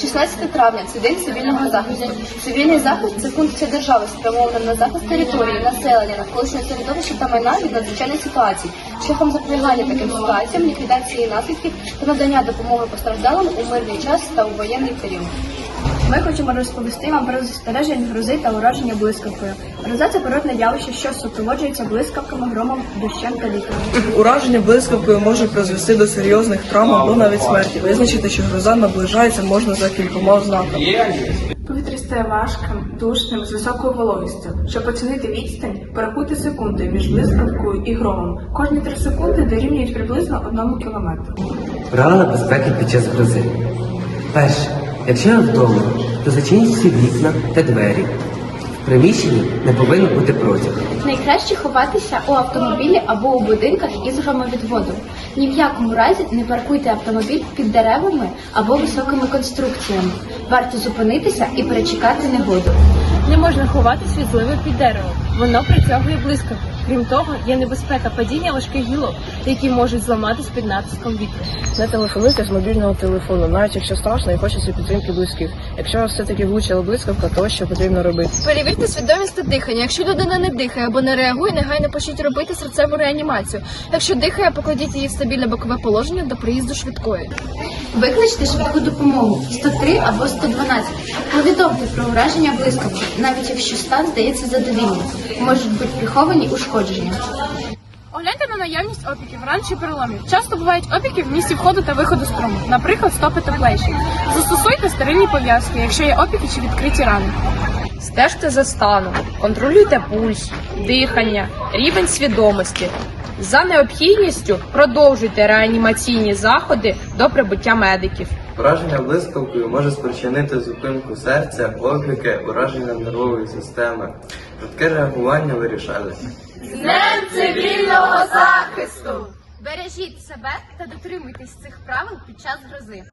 16 травня це день цивільного захисту. Цивільний захист це функція держави, спрямована на захист території, населення, навколишнього середовища та майна від надзвичайних ситуацій, шляхом запобігання таким ситуаціям, ліквідації наслідків та надання допомоги постраждалим у мирний час та у воєнний період. Ми хочемо розповісти вам про застереження грози та ураження блискавкою. Гроза це природне явище, що супроводжується блискавками, громом, дощем та вітром. Ураження блискавкою може призвести до серйозних травм або навіть смерті. Визначити, що гроза наближається можна за кількома ознаками. Повітря стає важким, душним, з високою вологістю. Щоб оцінити відстань, порахуйте секунди між блискавкою і громом. Кожні три секунди дорівнюють приблизно одному кілометру. Правила безпеки під час грози. Перше. Якщо ви вдома, то зачиніть всі вікна та двері. Приміщенні не повинно бути протяг. Найкраще ховатися у автомобілі або у будинках із громовідводом. Ні в якому разі не паркуйте автомобіль під деревами або високими конструкціями. Варто зупинитися і перечекати негоду. Не можна ховати світливе під деревом. Воно притягує блискавку. Крім того, є небезпека падіння важких гілок, які можуть зламатись під натиском вітру. Не телефонуйте з мобільного телефону, навіть якщо страшно і хочеться підтримки близьких. Якщо вас все-таки влучила блискавка, то що потрібно робити? Перевірте свідомість та дихання. Якщо людина не дихає або не реагує, негайно почніть робити серцеву реанімацію. Якщо дихає, покладіть її в стабільне бокове положення до приїзду швидкої. Викличте швидку допомогу 103 або 112. Повідомте про ураження блискавки, навіть якщо стан здається задовільним. Можуть бути приховані ушкодження. Огляньте на наявність опіків, ран чи переломів. Часто бувають опіки в місці входу та виходу струму, наприклад, стопи та плечі. Застосуйте стерильні пов'язки, якщо є опіки чи відкриті рани. Стежте за станом, контролюйте пульс, дихання, рівень свідомості. За необхідністю продовжуйте реанімаційні заходи до прибуття медиків. Ураження блискавкою може спричинити зупинку серця, опіки, ураження нервової системи. Швидке реагування вирішальне. Бережіть себе та дотримуйтесь цих правил під час грози.